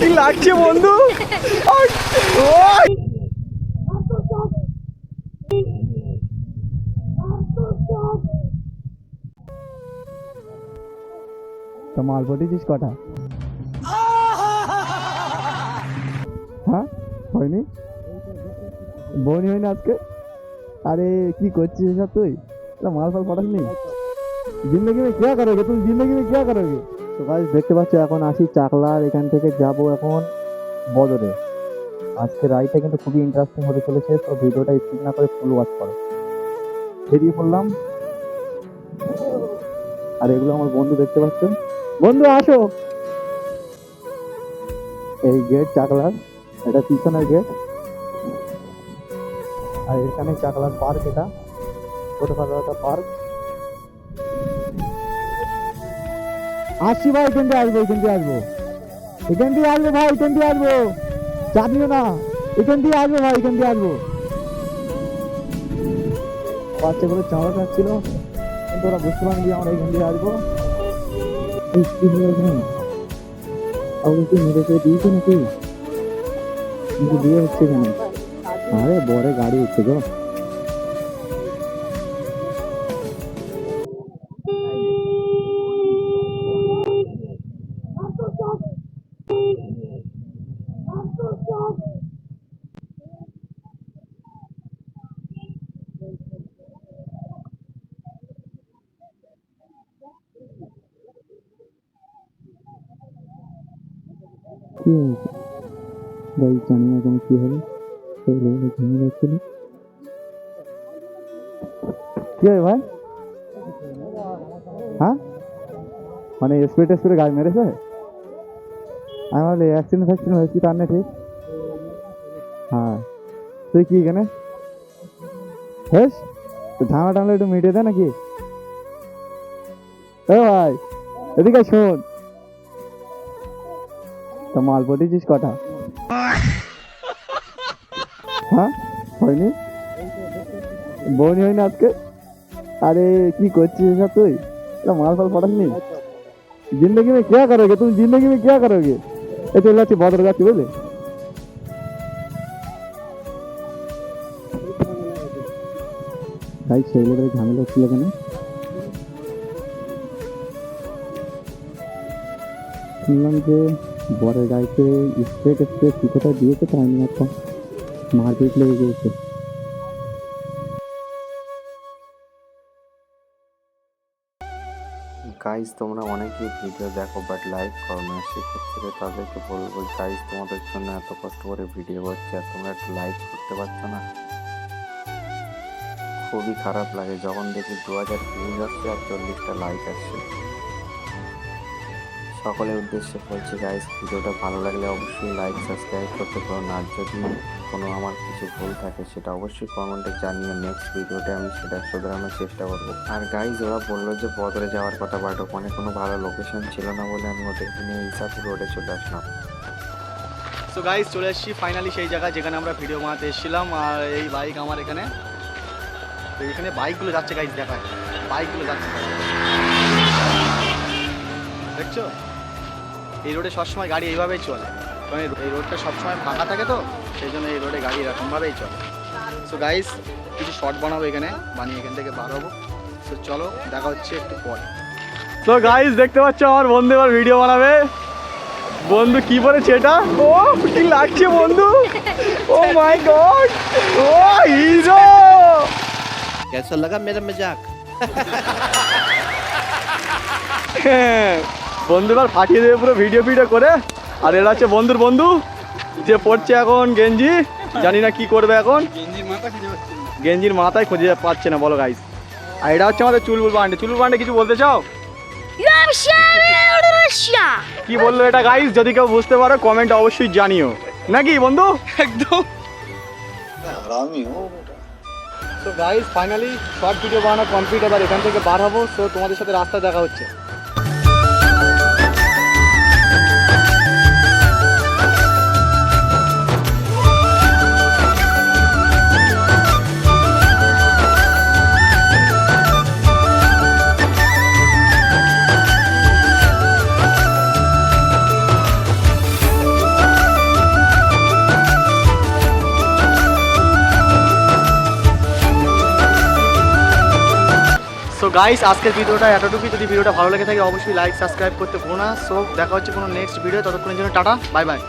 কি লাগছে বন্ধু? মাল পটিছিস কটা? হ্যাঁ? হয়নি? বনি হয়নি আজকে? আরে, কি করছিস এসব তুই? মাল ফাল পটাস নি জিন্দগি মে ক্যা করোগে? তুমি জিন্দগি মে ক্যা করোগে? তো গাইস দেখতে পাচ্ছ, এখন আসি চাকলার, এখান থেকে যাব এখন বদরে। আজকে রাইডটা কিন্তু খুবই ইন্টারেস্টিং হতে চলেছে, তো ভিডিওটা স্কিপ না করে ফুল ওয়াচ করো। বেরিয়ে পড়লাম। আর এগুলো আমার বন্ধু দেখতে পাচ্ছ। বন্ধু, আসো! এই গেট চাকলার, এটা পিছনের গেট আর এখানে চাকলার পার্ক এটা। ছোটখাটো একটা পার্ক আসছি ভাই এখান দিয়ে আসব এখান দিয়ে আসব। এখান দিয়ে আসব ভাই এখান দিয়ে আসব। চাপ নিও না। এখান দিয়ে আসব ভাই এখান দিয়ে আসব। বাচ্চাগুলো চাঁদা যাচ্ছিল। কিন্তু ওরা বুঝতে পারেনি যে আমরা এখান। দিয়ে আসব আরে বড় গাড়ি হচ্ছে গো। কি হয়েছে গাড়ি জানি না কেন কি হবে সেই লোক ঘুমিয়ে যাচ্ছিল কি হবে ভাই হ্যাঁ মানে স্পিড স্পিডে গাড়ি মেরেছে আমি বলি অ্যাক্সিডেন্ট ফ্যাক্সিডেন্ট হয়েছি তার না ঠিক হ্যাঁ তুই কি এখানে হেস তো ঝামেলা টামলা একটু মিটিয়ে দে নাকি ও ভাই এদিকে আয় শোন তা মাল পটিয়েছিস কটা হ্যাঁ হয়নি বনি হয়নি আজকে अरे की করছিস এসব তুই এটা মাল ফাল পটাস নি जिंदगी में क्या करोगे तुम जिंदगी में क्या करोगे চলে যাচ্ছি বদর যাচ্ছি বুঝলি? ভাই লেভেলে ঝামেলা হচ্ছিল কেন? শুনলাম যে বরের গাড়িতে স্প্রে কি কোথায় দিয়েছে, তাই নিয়ে একটা মারপিট লেগে গিয়েছে। গাইজ তোমরা অনেকেই ভিডিও দেখো বাট লাইক করো না। সেক্ষেত্রে তাদেরকে বলব গাইজ তোমাদের জন্য এত কষ্ট করে ভিডিও করছে আর তোমরা একটু লাইক করতে পারছ না। খুবই খারাপ লাগে। যখন দেখি দু হাজার ভিউজ আসছে আর চল্লিশটা লাইক আসছে। সকলের উদ্দেশ্যে বলছি গাইজ ভিডিওটা ভালো লাগলে অবশ্যই লাইক সাবস্ক্রাইব করতে পারো। না যদি কোনো আমার কিছু ভুল থাকে সেটা অবশ্যই কমেন্টে জানিয়ে নেক্সট ভিডিওতে আমি সেটা শোধরানোর চেষ্টা করব। আর গাইজ ওরা বলল যে বদলে যাওয়ার কথা বাট ওখানে কোনো ভালো লোকেশন ছিল না বলে আমি ওদেরকে নিয়ে ইসাপুর রোডে চলে আসলাম। সো গাইজ চলে এসেছি ফাইনালি সেই জায়গা যেখানে আমরা ভিডিও বানাতে এসেছিলাম, আর এই বাইক আমার এখানে। তো এখানে বাইকগুলো যাচ্ছে গাইজ দেখায়। বাইকগুলো যাচ্ছে। দেখছ? এই রোডে সবসময় গাড়ি এইভাবেই চলে। কারণ এই রোডটা সবসময় ফাঁকা থাকে তো। সেই জন্য এই রোডে গাড়ি এরকমভাবেই চলে সো গাইস কিছু শর্ট বানাবো এখানে বানিয়ে এখান থেকে বার হবো তো চলো দেখা হচ্ছে একটু পরে তো গাইস দেখতে পাচ্ছ আমার বন্ধু এবার ভিডিও বানাবে বন্ধু কি বলেছে এটা ও কি লাগছে বন্ধু ও মাই গড ও হিরো कैसा लगा मेरा मजाक বন্ধু এবার ফাটিয়ে দেবে পুরো ভিডিও ভিডিও করে আর এটা হচ্ছে বন্ধুর বন্ধু যে পড়ছে এখন গেঞ্জি জানি না কি করবে এখন। গেঞ্জির মাথায় খুঁজে পাচ্ছে না বলো গাইস আর এটা হচ্ছে আমাদের চুলবুল বান্ডে। চুলবুল বান্ডে কিছু বলতে চাও? কি বলল এটা গাইস যদি কেউ বুঝতে পারো কমেন্ট অবশ্যই জানিও। নাকি বন্ধু? একদম। তো গাইস ফাইনালি শর্ট ভিডিও বানানো কমপ্লিট এবার এখান থেকে বার হব। তো তোমাদের সাথে রাস্তা দেখা হচ্ছে। গাইস আজকের ভিডিওটা এতটুকুই। যদি ভিডিওটা ভালো লেগে থাকে, অবশ্যই লাইক সাবস্ক্রাইব করতে ভুলো না। সো দেখা হচ্ছে কোনো নেক্সট ভিডিও ততক্ষণের জন্য টাটা বাই বাই